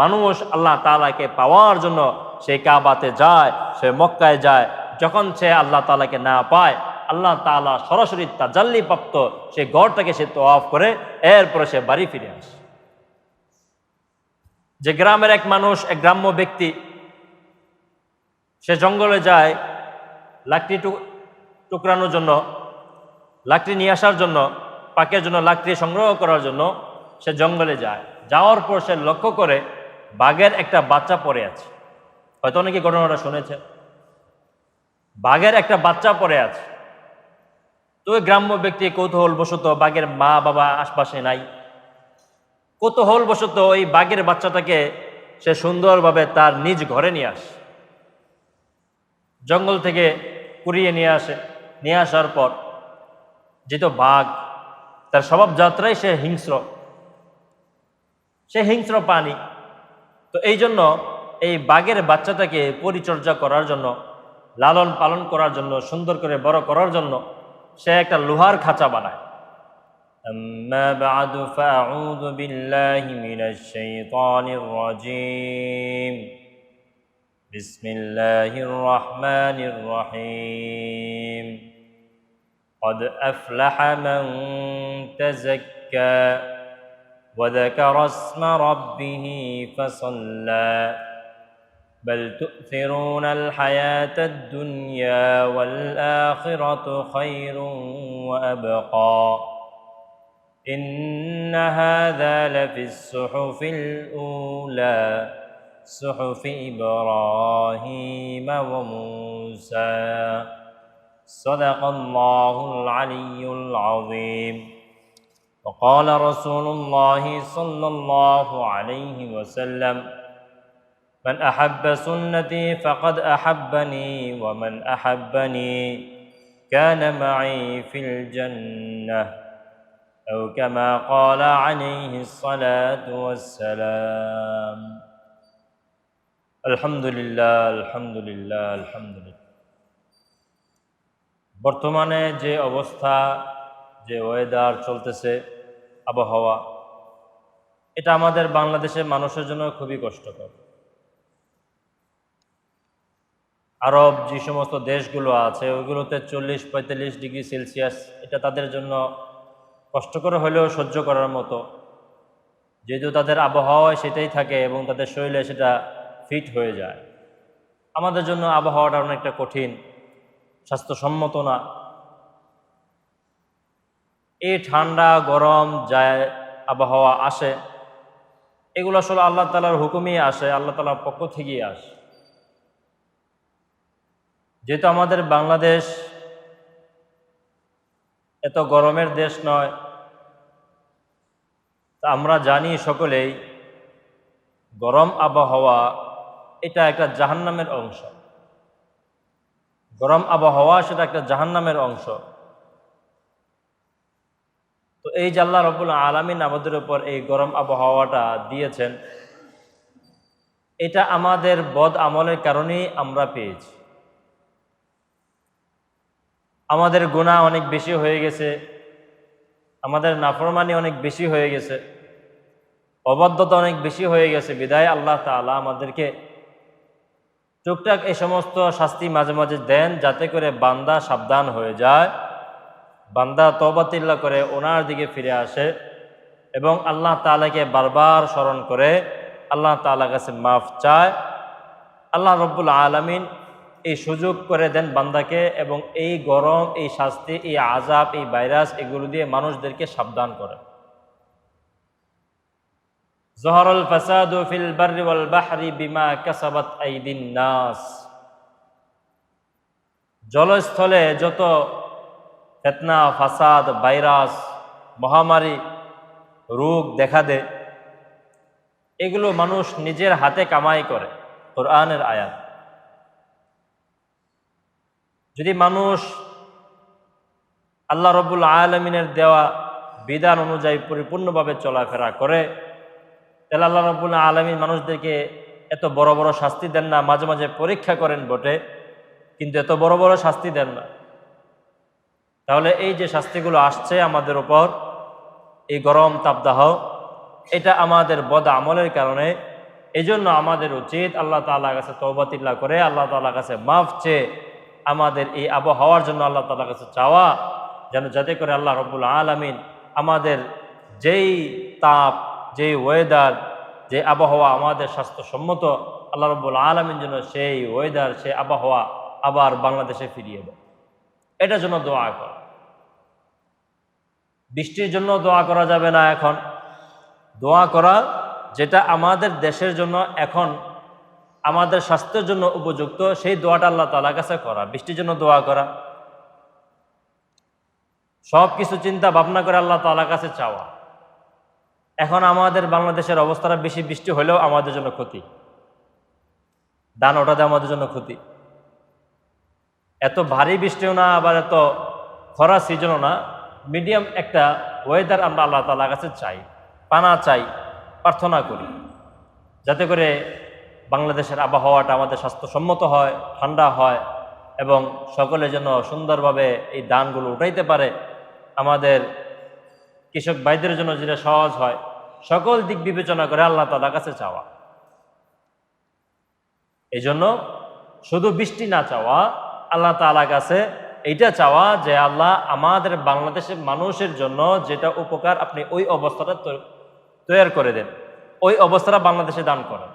মানুষ আল্লাহ তালাকে পাওয়ার জন্য সে কাবাতে যায়, সে মক্কায় যায়। যখন সে আল্লাহ তালাকে না পায়, আল্লাহ তালা সরাসরি তাজাল্লি প্রাপ্ত সে গড়টাকে সে তো অফ করে, এরপরে সে বাড়ি ফিরে আসে। যে গ্রামের এক মানুষ, এক গ্রাম্য ব্যক্তি, সে জঙ্গলে যায় লাকড়ি টুক- টুকরানোর জন্য, লাকড়ি নিয়ে আসার জন্য, পাকের জন্য লাকড়ি সংগ্রহ করার জন্য সে জঙ্গলে যায়। যাওয়ার পর সে লক্ষ্য করে বাঘের একটা বাচ্চা পড়ে আছে। হয়তো অনেকে ঘটনাটা শুনেছে। বাঘের একটা বাচ্চা পড়ে আছে। তো ওই গ্রাম্য ব্যক্তি কৌতূহল বশত বাঘের মা বাবা আশপাশে নাই। কৌতূহল বশত ওই বাঘের বাচ্চাটাকে সে সুন্দরভাবে তার নিজ ঘরে নিয়ে আসে। জঙ্গল থেকে কুড়িয়ে নিয়ে আসে। নিয়ে আসার পর যেহেতু বাঘ, তার স্বভাব যাত্রাই সে হিংস্র। সে হিংস্র প্রাণী। তো এই জন্য এই বাঘের বাচ্চাটাকে পরিচর্যা করার জন্য লালন পালন করার জন্য সুন্দর করে বড় করার জন্য সে একটা লোহার খাঁচা বানায় أما بعد فأعوذ بالله من الشيطان الرجيم بسم الله الرحمن الرحيم قد أفلح من تزكى وذكر اسم ربه فصلى. بل تؤثرون الحياة الدنيا والآخرة خير وأبقى. إن هذا لفي الصحف الأولى صحف إبراهيم وموسى. صدق الله العلي العظيم. وقال رسول الله صلى الله عليه وسلم من أحب سنتي فقد أحبني ومن أحبني كان معي في الجنة أو كما قال عليه الصلاة والسلام الحمد لله الحمد لله الحمد لله বর্তমানে যে অবস্থা যে ওয়েদার চলতেছে, আবহাওয়া, এটা আমাদের বাংলাদেশের মানুষের জন্য খুবই কষ্টকর। আরব যে সমস্ত দেশগুলো আছে, ওইগুলোতে চল্লিশ পঁয়তাল্লিশ ডিগ্রি সেলসিয়াস, এটা তাদের জন্য কষ্টকর হলেও সহ্য করার মতো। যেহেতু তাদের আবহাওয়ায় সেটাই থাকে এবং তাদের শরীরে সেটা ফিট হয়ে যায়। আমাদের জন্য আবহাওয়াটা অনেকটা কঠিন, স্বাস্থ্যসম্মত না। এই ঠান্ডা, গরম যায়, আবহাওয়া আসে। এগুলো আসলে আল্লাহ তালার হুকুমই আসে, আল্লাহ তালার পক্ষ থেকেই আসে। যেহেতু আমাদের বাংলাদেশ এত গরমের দেশ নয়, তা আমরা জানি সকলেই গরম আবহাওয়া এটা একটা জাহান্নামের অংশ। গরম আবহাওয়া সেটা একটা জাহান্নামের অংশ। এই যে আল্লাহ রবুল আলমিন আমাদের উপর এই গরম আবহাওয়াটা দিয়েছেন, এটা আমাদের বদ আমলের কারণেই আমরা পেয়েছি। আমাদের গুণা অনেক বেশি হয়ে গেছে, আমাদের নাফরমানি অনেক বেশি হয়ে গেছে, অবাধ্যতা অনেক বেশি হয়ে গেছে। বিদায় আল্লাহ তালা আমাদেরকে টুকটাক এই সমস্ত শাস্তি মাঝে মাঝে দেন যাতে করে বান্দা সাবধান হয়ে যায়। বান্দা তবাতিল্লা করে ওনার দিকে ফিরে আসে এবং আল্লাহ তালাকে বারবার স্মরণ করে আল্লাহ তালা কাছে মাফ চায়। আল্লাহ রব্বুল আলমিন এই সুযোগ করে দেন বান্দাকে এবং এই গরম, এই শাস্তি, এই আজাব এই ভাইরাস এগুলো দিয়ে মানুষদেরকে সাবধান করে। জহরুল ফাসাদু ফিল বাররি ওয়াল বাহরি বিমা কাসাবাত আইদিন নাস। জলস্থলে যত ফেতনা ফাসাদ, ভাইরাস, মহামারী, রোগ দেখা দেয়। এগুলো মানুষ নিজের হাতে কামাই করে, কোরআনের আয়াত। যদি মানুষ আল্লাহ রবুল আলমিনের দেওয়া বিধান অনুযায়ী পরিপূর্ণভাবে চলাফেরা করে, তাহলে আল্লাহ রবুল আলমিন মানুষদেরকে এত বড় বড় শাস্তি দেন না, মাঝে মাঝে পরীক্ষা করেন বটে, কিন্তু এত বড় বড় শাস্তি দেন না। তাহলে এই যে শাস্তিগুলো আসছে আমাদের উপর, এই গরম তাপদাহ, এটা আমাদের বদ আমলের কারণে এই জন্য আমাদের উচিত আল্লাহ তাল্লাহ কাছে তৌবাতিল্লা করে, আল্লাহ তাল্লাহ কাছে মাফ চেয়ে আমাদের এই আবহাওয়ার জন্য আল্লাহ তাল্লাহ কাছে চাওয়া, যেন যাতে করে আল্লাহ রব্বুল আলমিন আমাদের যেই তাপ, যেই ওয়েদার যে আবহাওয়া আমাদের স্বাস্থ্যসম্মত, আল্লাহ রব্বুল আলমিন যেন সেই ওয়েদার সেই আবহাওয়া আবার বাংলাদেশে ফিরিয়ে দেয়। এটার জন্য দোয়া কর। বৃষ্টির জন্য দোয়া করা যাবে না এখন। দোয়া করা যেটা আমাদের দেশের জন্য এখন আমাদের স্বাস্থ্যের জন্য উপযুক্ত, সেই দোয়াটা আল্লাহ তালার কাছে করা। বৃষ্টির জন্য দোয়া করা। সব কিছু চিন্তা ভাবনা করে আল্লাহ তালার কাছে চাওয়া। এখন আমাদের বাংলাদেশের অবস্থাটা বেশি বৃষ্টি হলেও আমাদের জন্য ক্ষতি। ধান ওঠাতে আমাদের জন্য ক্ষতি। এত ভারী বৃষ্টিও না, আবার এত খরা সিজনও না। মিডিয়াম একটা ওয়েদার আমরা আল্লাহ তালার কাছে চাই, পানা চাই, প্রার্থনা করি। যাতে করে বাংলাদেশের আবহাওয়াটা আমাদের স্বাস্থ্যসম্মত হয়, ঠান্ডা হয় এবং সকলে যেন সুন্দরভাবে এই দানগুলো উঠাইতে পারে। আমাদের কৃষক ভাইদের জন্য যেটা সহজ হয়, সকল দিক বিবেচনা করে আল্লাহ তালার কাছে চাওয়া। এই জন্য শুধু বৃষ্টি না চাওয়া, আল্লাহ তালার কাছে এইটা চাওয়া যে আল্লাহ আমাদের বাংলাদেশের মানুষের জন্য যেটা উপকার আপনি ওই অবস্থাটা তৈরি করে দেন। ওই অবস্থাটা বাংলাদেশে দান করেন।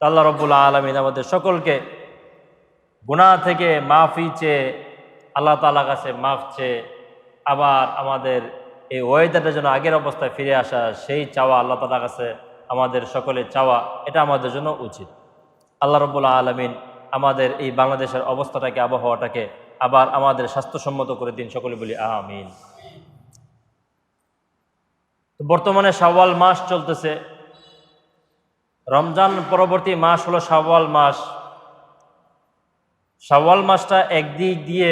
আল্লাহ রব্বুল্লা আলমিন আমাদের সকলকে গুণা থেকে মাফি চেয়ে আল্লাহ তালা কাছে মাফ চেয়ে আবার আমাদের এই ওয়েদারটা যেন আগের অবস্থায় ফিরে আসা সেই চাওয়া আল্লাহ তালার কাছে আমাদের সকলে চাওয়া, এটা আমাদের জন্য উচিত। আল্লাহ রব্বুল্লা আলমিন আমাদের এই বাংলাদেশের অবস্থাটাকে, আবহাওয়াটাকে আবার আমাদের স্বাস্থ্যসম্মত করে দিন সকলে বলি, আমিন। বর্তমানে শাওয়াল মাস চলতেছে। রমজান পরবর্তী মাস হলো শাওয়াল মাস। শাওয়াল মাসটা একদিক দিয়ে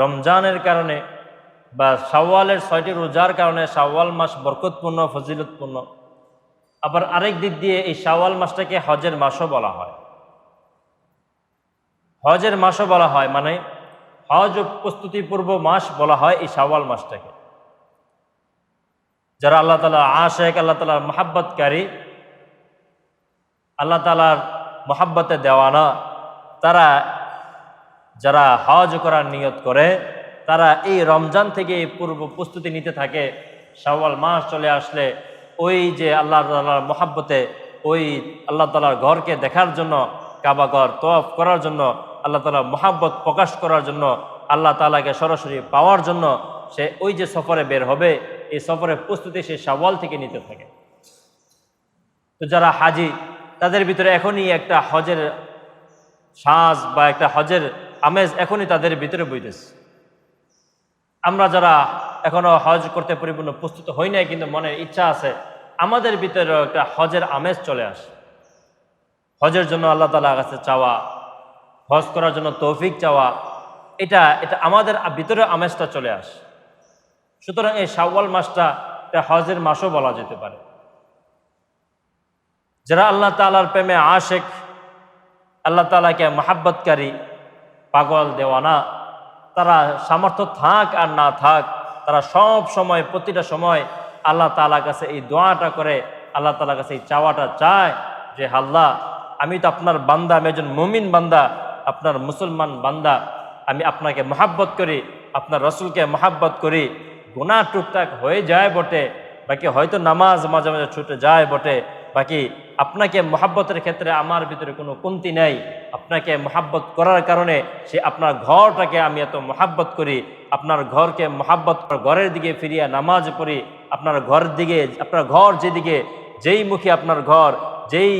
রমজানের কারণে বা শাওয়ালের ছয়টি রোজার কারণে শাওয়াল মাস বরকতপূর্ণ, ফজিলতপূর্ণ। আবার আরেক দিক দিয়ে এই শাওয়াল মাসটাকে হজের মাসও বলা হয়। হজের মাসও বলা হয় মানে হজ প্রস্তুতি পূর্ব মাস বলা হয় এই শাওয়াল মাসটাকে। যারা আল্লাহ তালা আশেখ আল্লাহ তালার মহাব্বতকারী, আল্লাহ তালার মহাব্বতে দেওয়ানা, তারা যারা হজ করার নিয়ত করে, তারা এই রমজান থেকে পূর্ব প্রস্তুতি নিতে থাকে। শাওয়াল মাস চলে আসলে ওই যে আল্লাহ তালার মহাব্বতে, ওই আল্লাহ তালার ঘরকে দেখার জন্য কাবাঘর তফ করার জন্য আল্লাহ তালা মহাব্বত প্রকাশ করার জন্য আল্লাহ তালাকে সরাসরি পাওয়ার জন্য সে ওই যে সফরে বের হবে, এই সফরের প্রস্তুতি সে সাওয়াল থেকে নিতে থাকে। তো যারা হাজি, তাদের ভিতরে এখনই একটা হজের সাজ বা একটা হজের আমেজ এখনই তাদের ভিতরে বইতেছে। আমরা যারা এখনও হজ করতে পরিপূর্ণ প্রস্তুত হই নাই, কিন্তু মনের ইচ্ছা আছে, আমাদের ভিতরে একটা হজের আমেজ চলে আসে। হজের জন্য আল্লাহ তালা কাছে চাওয়া হজ করার জন্য তৌফিক চাওয়া, এটা এটা আমাদের ভিতরে আমেজটা চলে আসে। সুতরাং এই শাওয়াল মাসটা এটা হজের মাসও বলা যেতে পারে। যারা আল্লাহ তালার প্রেমে আশেক, আল্লাহ তালাকে মাহাব্বতকারী পাগল দেওয়ানা তারা সামর্থ্য থাক আর না থাক, তারা সব সময়, প্রতিটা সময় আল্লাহ তালার কাছে এই দোয়াটা করে, আল্লাহ তালার কাছে এই চাওয়াটা চায় যে, আল্লাহ, আমি তো আপনার বান্দা, আমি একজন মুমিন বান্দা আপনার মুসলমান বান্দা, আমি আপনাকে মহাব্বত করি, আপনার রসুলকে মহাব্বত করি গুণা টুকটাক হয়ে যায় বটে, বাকি হয়তো নামাজ মাঝে মাঝে ছুটে যায় বটে, বাকি আপনাকে মহাব্বতের ক্ষেত্রে আমার ভিতরে কোনো কমতি নেই, আপনাকে মহাব্বত করার কারণে সে আপনার ঘরটাকে আমি এত মহাব্বত করি, আপনার ঘরকে মহাব্বত ঘরের দিকে ফিরিয়া নামাজ পড়ি, আপনার ঘর দিকে, আপনার ঘর যেদিকে, যেই মুখে আপনার ঘর, যেই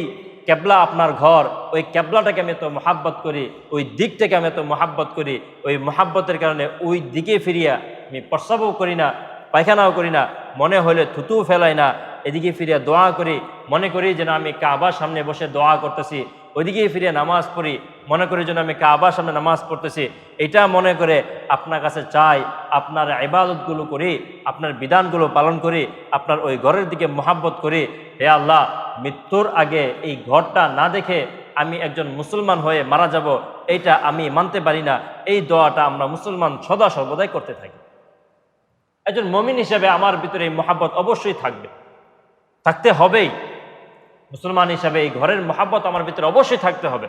ক্যাবলা আপনার ঘর, ওই ক্যাবলাটাকে আমি এত মহাব্বত করি, ওই দিকটাকে আমি এত মহাব্বত করি, ওই মহাব্বতের কারণে ওই দিকে ফিরিয়া আমি প্রস্রাবও করি না, পায়খানাও করি না, মনে হলে থুতু ফেলাই না, এদিকে ফিরিয়া দোয়া করি, মনে করি যেন আমি কাবার সামনে বসে দোয়া করতেছি, ওইদিকে ফিরে নামাজ পড়ি, মনে করি যেন আমি কাবার সামনে নামাজ পড়তেছি, এটা মনে করে আপনার কাছে চাই, আপনার ইবাদতগুলো করি, আপনার বিধানগুলো পালন করি, আপনার ওই ঘরের দিকে মহাব্বত করি, হে আল্লাহ মৃত্যুর আগে এই ঘরটা না দেখে আমি একজন মুসলমান হয়ে মারা যাব, এইটা আমি মানতে পারি না। এই দোয়াটা আমরা মুসলমান সদা সর্বদাই করতে থাকি। একজন মমিন হিসেবে আমার ভিতরে এই মহাব্বত অবশ্যই থাকবে। থাকতে হবেই। মুসলমান হিসাবে এই ঘরের মহাব্বত আমার ভিতরে অবশ্যই থাকতে হবে।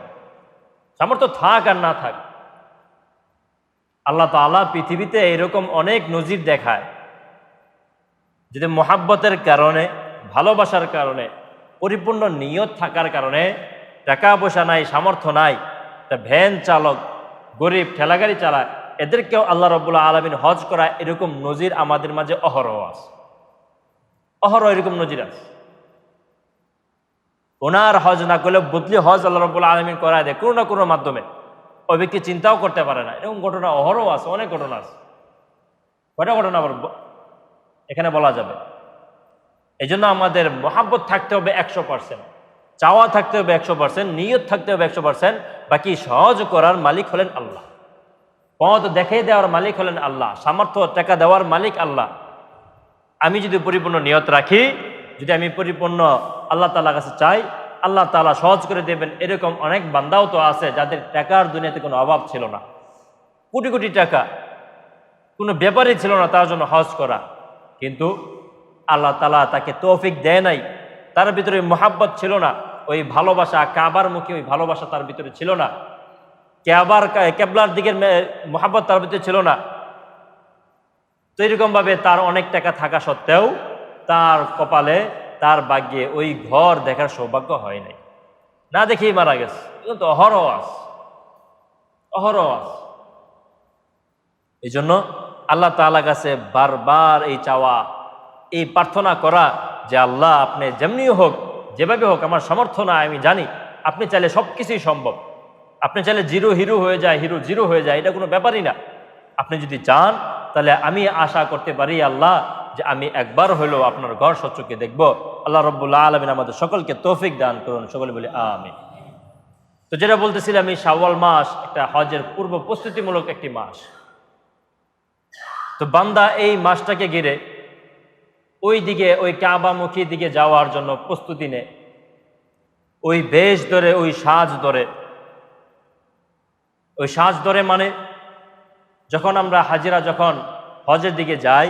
সামর্থ্য থাক আর না থাক। আল্লাহ তাআলা পৃথিবীতে এরকম অনেক নজির দেখায়। যদি মহাব্বতের কারণে, ভালোবাসার কারণে পরিপূর্ণ নিয়ত থাকার কারণে টাকা পয়সা নাই, সামর্থ্য নাই। ভ্যান চালক, গরিব, ঠেলাগাড়ি চালায় এদেরকেও আল্লাহ রব্বুল্লাহ আলমিন হজ করা এরকম নজির আমাদের মাঝে অহরহ আছে। অহরহ এরকম নজির আছে। ওনার হজ না করলে বদলি হজ আল্লাহ রব্বুল্লাহ আলমিন করায় দেয় কোনো না কোনো মাধ্যমে। ওই ব্যক্তি চিন্তাও করতে পারে না। এরকম ঘটনা অহরহ আছে, অনেক ঘটনা আছে। কয়টা ঘটনা আবার এখানে বলা যাবে? এই জন্য আমাদের মহাব্বত থাকতে হবে একশো পার্সেন্ট চাওয়া থাকতে হবে একশো পার্সেন্ট নিয়ত থাকতে হবে একশো পার্সেন্ট বাকি সহজ করার মালিক হলেন আল্লাহ। পথ দেখে দেওয়ার মালিক হলেন আল্লাহ, সামর্থ্য টাকা দেওয়ার মালিক আল্লাহ। আমি যদি পরিপূর্ণ নিয়ত রাখি, যদি আমি পরিপূর্ণ আল্লাহ তালার কাছে চাই, আল্লাহ তালা সহজ করে দেবেন, এরকম অনেক বান্দাও তো আছে যাদের টাকার দুনিয়াতে কোনো অভাব ছিল না। কোটি কোটি টাকা, কোনো ব্যাপারই ছিল না তার জন্য হজ করা। কিন্তু আল্লাহ তালা তাকে তৌফিক দেয় নাই। তার ভিতরে মোহাব্বত ছিল না। ওই ভালোবাসা, কাবার মুখে ওই ভালোবাসা তার ভিতরে ছিল না। ক্যাবার ক্যাবলার দিকের মোহাব্বত তার ভিতরে ছিল না। তো এরকমভাবে তার অনেক টাকা থাকা সত্ত্বেও তার কপালে, তার ভাগ্যে ওই ঘর দেখার সৌভাগ্য হয় নাই। না দেখেই মারা গেছে। এগুলো তো অহরহ আস অহরহ আস এই জন্য আল্লাহ তাআলা কাছে বারবার এই চাওয়া এই প্রার্থনা করা যে আল্লাহ আপনি যেমনি হোক, যেভাবে হোক আমার সামর্থ্য না আমি জানি আপনি চাইলে সব কিছুই সম্ভব। আপনি চাইলে জিরো হিরো হয়ে যায়, হিরো জিরো হয়ে যায়, এটা কোনো ব্যাপারই না। আপনি যদি চান, তাহলে আমি আশা করতে পারি আল্লাহ যে আমি একবার হলেও আপনার ঘর সচ্চকে দেখব। আল্লাহ রব্বুল্লাহ আলমিন আমাদের সকলকে তৌফিক দান করুন, সকলে বলি আমি তো যেটা বলতেছিলাম, এই শাওয়াল মাস একটা হজের পূর্ব প্রস্তুতিমূলক একটি মাস। তো বান্দা এই মাসটাকে ঘিরে ওই দিকে ওই কাবামুখী দিকে যাওয়ার জন্য প্রস্তুতি নেয় ওই বেশ ধরে, ওই সাজ ধরে। ওই সাজ ধরে মানে যখন আমরা হাজিরা যখন হজের দিকে যাই,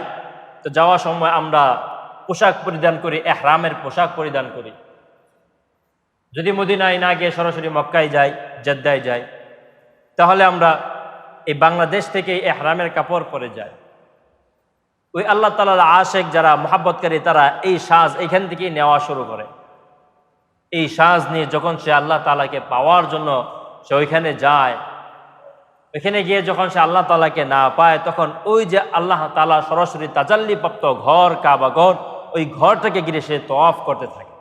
তো যাওয়ার সময় আমরা পোশাক পরিধান করি, এহরামের পোশাক পরিধান করি। যদি মদিনায় না গিয়ে সরাসরি মক্কায় যাই, জেদ্দায় যাই, তাহলে আমরা এই বাংলাদেশ থেকে এহরামের কাপড় পরে যাই। ওই আল্লাহ তালার আশেক যারা মোহাব্বতকারী, তারা এই সাজ এইখান থেকেই নেওয়া শুরু করে। এই সাজ নিয়ে যখন সে আল্লাহ তালাকে পাওয়ার জন্য সে ওইখানে যায়, ওইখানে গিয়ে যখন সে আল্লাহ তালাকে না পায়, তখন ওই যে আল্লাহ তালা সরাসরি তাজাল্লি প্রাপ্ত ঘর, কাবা ঘর, ওই ঘরটাকে ঘিরে সে তোয়াফ করতে থাকে।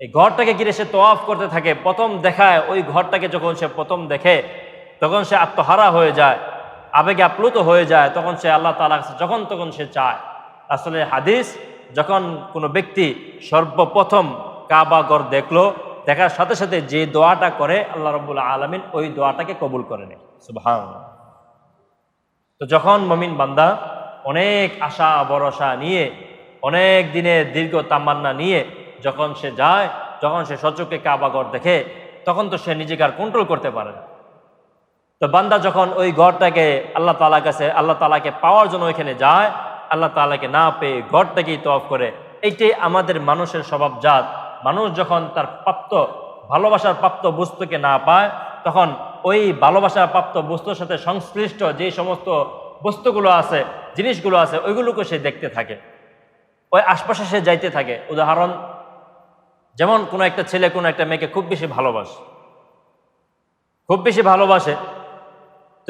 এই ঘরটাকে ঘিরে সে তোয়াফ করতে থাকে, প্রথম দেখায় ওই ঘরটাকে যখন সে প্রথম দেখে, তখন সে আত্মহারা হয়ে যায়। আবেগে আপ্লুত হয়ে যায়, তখন সে আল্লাহ তালা কাছে, যখন তখন সে চায়। আসলে হাদিস, যখন কোনো ব্যক্তি সর্বপ্রথম কাবা ঘর দেখল, দেখার সাথে সাথে যে দোয়াটা করে, আল্লাহ রব্বুল্লাহ আলমিন ওই দোয়াটাকে কবুল করে নেয়। তো যখন মমিন বান্দা অনেক আশা, ভরসা নিয়ে, অনেক দিনের দীর্ঘ তামান্না নিয়ে যখন সে যায়, যখন সে সচকে কাবাগর দেখে, তখন তো সে নিজেকে আর কন্ট্রোল করতে পারে না। তো বান্দা যখন ওই ঘরটাকে আল্লাহ তালার কাছে, আল্লাহ তালাকে পাওয়ার জন্য ওইখানে যায়, আল্লাহ তালাকে না পেয়ে ঘরটাকেই তফ করে। এইটাই আমাদের মানুষের স্বভাব জাত। মানুষ যখন তার প্রাপ্ত, ভালোবাসার প্রাপ্ত বস্তুকে না পায়, তখন ওই ভালোবাসার প্রাপ্ত বস্তুর সাথে সংশ্লিষ্ট যে সমস্ত বস্তুগুলো আছে, জিনিসগুলো আছে, ওইগুলোকে সে দেখতে থাকে। ওই আশপাশে সে যাইতে থাকে। উদাহরণ, যেমন কোনো একটা ছেলে কোনো একটা মেয়েকে খুব বেশি ভালোবাসে। খুব বেশি ভালোবাসে।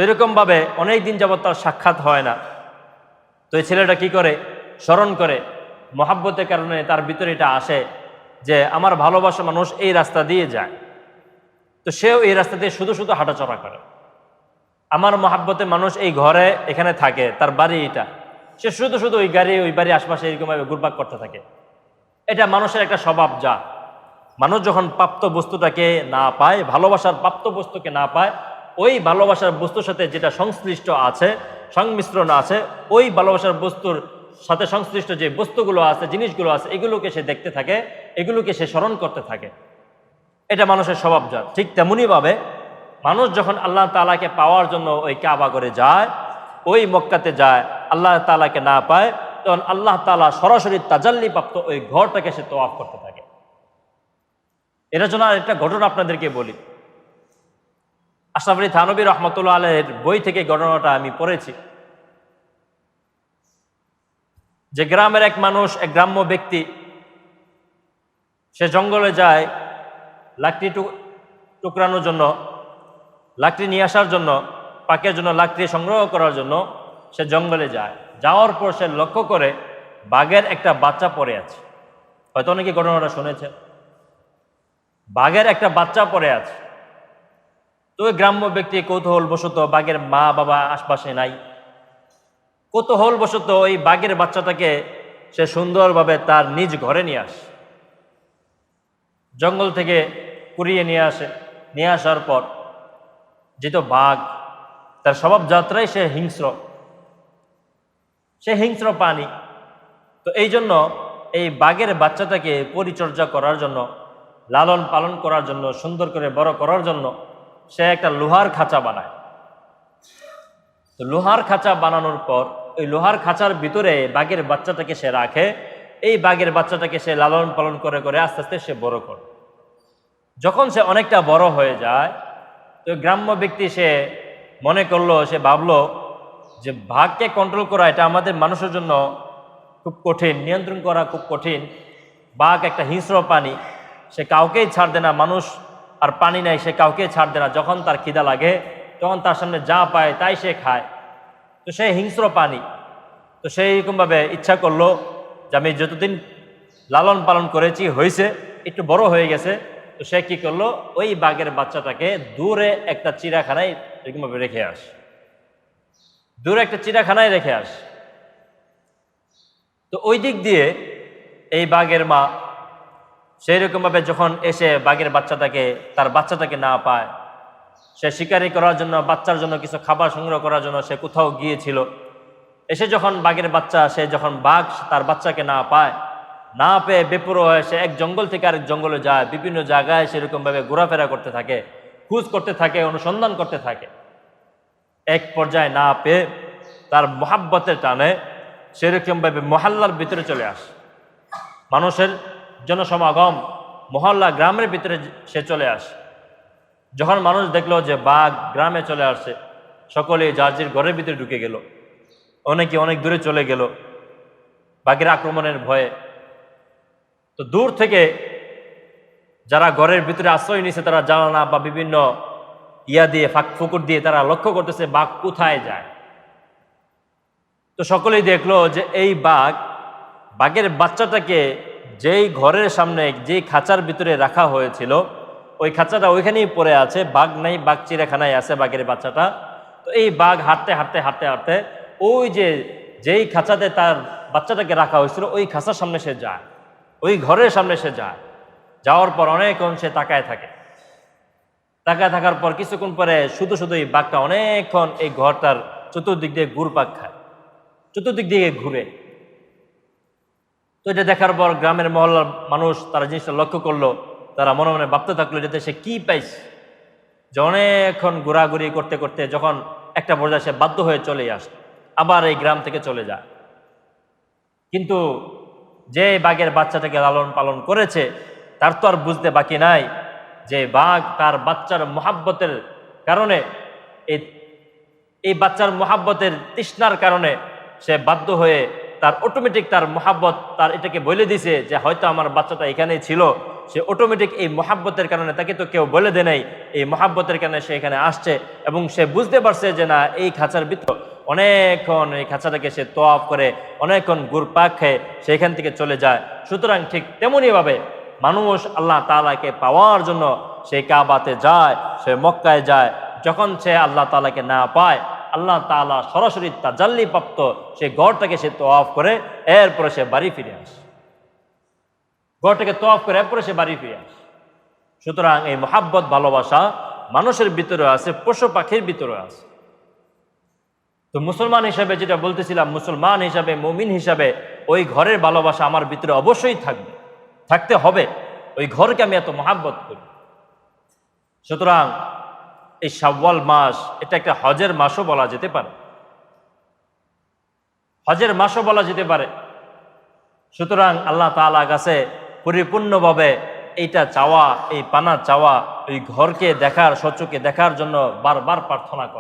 এরকমভাবে অনেক দিন যাবৎ তার সাক্ষাৎ হয় না। তো এই ছেলেটা কি করে? স্মরণ করে। মহাব্বতের কারণে তার ভিতরে এটা আসে যে, আমার ভালোবাসা মানুষ এই রাস্তা দিয়ে যায়। তো সেও এই রাস্তা দিয়ে শুধু শুধু হাঁটাচলা করে। আমার মহাব্বতে মানুষ এই ঘরে এখানে থাকে, তার বাড়ি এটা। সে শুধু শুধু ওই গাড়ি, ওই বাড়ির আশপাশে এরকমভাবে ঘুরপাক করতে থাকে। এটা মানুষের একটা স্বভাব যা। মানুষ যখন প্রাপ্ত বস্তুটাকে না পায়, ভালোবাসার প্রাপ্ত বস্তুকে না পায় ওই ভালোবাসার বস্তুর সাথে যেটা সংশ্লিষ্ট আছে, সংমিশ্রণ আছে, ওই ভালোবাসার বস্তুর সাথে সংশ্লিষ্ট যে বস্তুগুলো আছে, জিনিসগুলো আছে, এগুলোকে সে দেখতে থাকে, এগুলোকে সে স্মরণ করতে থাকে। এটা মানুষের স্বভাবজাত। ঠিক তেমনইভাবে মানুষ যখন আল্লাহ তালাকে পাওয়ার জন্য ওই কাবা করে যায়, ওই মক্কাতে যায়, আল্লাহ তালাকে না পায়, তখন আল্লাহ তালা সরাসরি তাজাল্লি প্রাপ্ত ওই ঘরটাকে সে তোয়াফ করতে থাকে। এর জন্য একটা ঘটনা আপনাদেরকে বলি। আশরাফ আলী থানবী রহমতুল্লাহ আলের বই থেকে ঘটনাটা আমি পড়েছি। যে গ্রামের এক মানুষ, এক গ্রাম্য ব্যক্তি, সে জঙ্গলে যায় লাকড়ি টুকরানোর জন্য, লাকড়ি নিয়ে আসার জন্য, পাকের জন্য লাকড়ি সংগ্রহ করার জন্য সে জঙ্গলে যায়। যাওয়ার পর সে লক্ষ্য করে বাঘের একটা বাচ্চা পড়ে আছে। হয়তো অনেকে ঘটনাটা শুনেছে বাঘের একটা বাচ্চা পড়ে আছে। তো ওই গ্রাম্য ব্যক্তি কৌতূহল বশত বাঘের মা বাবা আশপাশে নাই। কৌতূহল বশত ওই বাঘের বাচ্চাটাকে সে সুন্দরভাবে তার নিজ ঘরে নিয়ে আসে। জঙ্গল থেকে কুড়িয়ে নিয়ে আসে। নিয়ে আসার পর যেহেতু বাঘ, তার স্বভাব যাত্রাই সে হিংস্র। সে হিংস্র প্রাণী। তো এই জন্য এই বাঘের বাচ্চাটাকে পরিচর্যা করার জন্য, লালন পালন করার জন্য, সুন্দর করে বড় করার জন্য সে একটা লোহার খাঁচা বানায়। তো লোহার খাঁচা বানানোর পর ওই লোহার খাঁচার ভিতরে বাঘের বাচ্চাটাকে সে রাখে। এই বাঘের বাচ্চাটাকে সে লালন পালন করে করে আস্তে আস্তে সে বড় করে। যখন সে অনেকটা বড় হয়ে যায়, তো গ্রাম্য ব্যক্তি সে মনে করল, সে ভাবলো যে বাঘকে কন্ট্রোল করা এটা আমাদের মানুষের জন্য খুব কঠিন, নিয়ন্ত্রণ করা খুব কঠিন। বাঘ একটা হিংস্র প্রাণী, সে কাউকেই ছাড় দেয় না। মানুষ আর পানি নাই, সে কাউকে ছাড় দেয় না। যখন তার খিদা লাগে, তখন তার সামনে যা পায় তাই সে খায়। তো সে হিংস্র পানি। তো সেই রকমভাবে ইচ্ছা করল যে আমি যতদিন লালন পালন করেছি, হয়েছে, একটু বড় হয়ে গেছে, তো সে কি করল? ওই বাঘের বাচ্চাটাকে দূরে একটা চিড়াখানায় এরকমভাবে রেখে আস। দূরে একটা চিড়াখানায় রেখে আস। তো ওই দিক দিয়ে এই বাঘের মা সেই রকমভাবে যখন এসে বাঘের বাচ্চাটাকে, তার বাচ্চাটাকে না পায়, সে শিকারি করার জন্য, বাচ্চার জন্য কিছু খাবার সংগ্রহ করার জন্য সে কোথাও গিয়েছিল। এসে যখন বাঘের বাচ্চা, সে যখন বাঘ তার বাচ্চাকে না পায়, না পেয়ে বেপুরো হয়ে সে এক জঙ্গল থেকে আরেক জঙ্গলে যায়, বিভিন্ন জায়গায় সেরকমভাবে ঘোরাফেরা করতে থাকে, খুঁজ করতে থাকে, অনুসন্ধান করতে থাকে। এক পর্যায়ে না পেয়ে তার মোহাব্বতের টানে সেরকমভাবে মহল্লার ভিতরে চলে আসে। মানুষের জনসমাগম, মহল্লা গ্রামের ভিতরে সে চলে আসে। যখন মানুষ দেখল যে বাঘ গ্রামে চলে আসছে সকলে জার্জির ঘরের ভিতরে ঢুকে গেল। অনেকে অনেক দূরে চলে গেল, বাঘের আক্রমণের ভয়ে। তো দূর থেকে যারা ঘরের ভিতরে আশ্রয় নিছে তারা জানানা বা বিভিন্ন ইয়া দিয়ে, ফাঁক ফুকুর দিয়ে তারা লক্ষ্য করতেছে বাঘ কোথায় যায়। তো সকলেই দেখল যে এই বাঘ, বাঘের বাচ্চাটাকে যেই ঘরের সামনে যেই খাঁচার ভিতরে রাখা হয়েছিল, ওই খাঁচাটা ওইখানেই পড়ে আছে, বাঘ নাই, বাঘ চিড়াখানায় আছে বাঘের বাচ্চাটা। তো এই বাঘ হাঁটতে হাঁটতে হাঁটতে হাঁটতে ওই যে যেই খাঁচাতে তার বাচ্চাটাকে রাখা হয়েছিল, ওই খাঁচার সামনে সে যায়। ওই ঘরের সামনে সে যায়। যাওয়ার পর অনেকক্ষণ সে তাকায় থাকে। তাকায় থাকার পর কিছুক্ষণ পরে শুধু শুধু এই বাঘটা অনেকক্ষণ এই ঘরটার চতুর্দিক দিয়ে ঘুরপাক খায়। চতুর্দিক দিয়ে ঘুরে। তো এটা দেখার পর গ্রামের মহল্লার মানুষ তারা জিনিসটা লক্ষ্য করল, তারা মনে মনে ভাবতে থাকল যাতে সে কি পাইছে। যে অনেকক্ষণ ঘোরাঘুরি করতে করতে যখন একটা পর্যায়ে সে বাধ্য হয়ে চলে আসে আবার এই গ্রাম থেকে চলে যায়। কিন্তু যে বাঘের বাচ্চাটাকে লালন পালন করেছে, তার তো আর বুঝতে বাকি নাই যে বাঘ তার বাচ্চার মহাব্বতের কারণে, এই এই বাচ্চার মহাব্বতের তৃষ্ণার কারণে সে বাধ্য হয়ে তার অটোমেটিক তার মহাব্বত তার এটাকে বলে দিছে যে হয়তো আমার বাচ্চাটা এখানেই ছিল। সে অটোমেটিক এই মহাব্বতের কারণে তাকে তো কেউ বলে দেয় নাই। এই মহাব্বতের কারণে সে এখানে আসছে এবং সে বুঝতে পারছে যে না, এই খাঁচার ভিতর অনেকক্ষণ এই খাঁচাটাকে সে তোয়াফ করে, অনেকক্ষণ গুরপাক খেয়ে, সেখান থেকে চলে যায়। সুতরাং ঠিক তেমনইভাবে মানুষ আল্লাহ তালাকে পাওয়ার জন্য সে কাবাতে যায়, সে মক্কায় যায়। যখন সে আল্লাহ তালাকে না পায় আল্লাহ তালা সরাসরি তাজাল্লি প্রাপ্ত সে গড়টাকে সে তোয়াফ করে, এরপরে সে বাড়ি ফিরে আসে। গড়টাকে তোয়াফ করে, এরপরে সে বাড়ি ফিরে আসে। সুতরাং এই মহাব্বত, ভালোবাসা মানুষের ভিতরে আছে, পশু পাখির ভিতরে আছে। তো মুসলমান হিসাবে যেটা বলতেছিলাম, মুসলমান হিসাবে, মমিন হিসাবে ওই ঘরের ভালোবাসা আমার ভিতরে অবশ্যই থাকবে, থাকতে হবে। ওই ঘরকে আমি এত মহাব্বত করি। সুতরাং এই সাব্বাল মাস, এটা একটা হজের মাসও বলা যেতে পারে। হজের মাসও বলা যেতে পারে। সুতরাং আল্লাহ তালা কাছে পরিপূর্ণভাবে এইটা চাওয়া, এই পানা চাওয়া ওই ঘরকে দেখার সচুকে দেখার জন্য বারবার প্রার্থনা করা।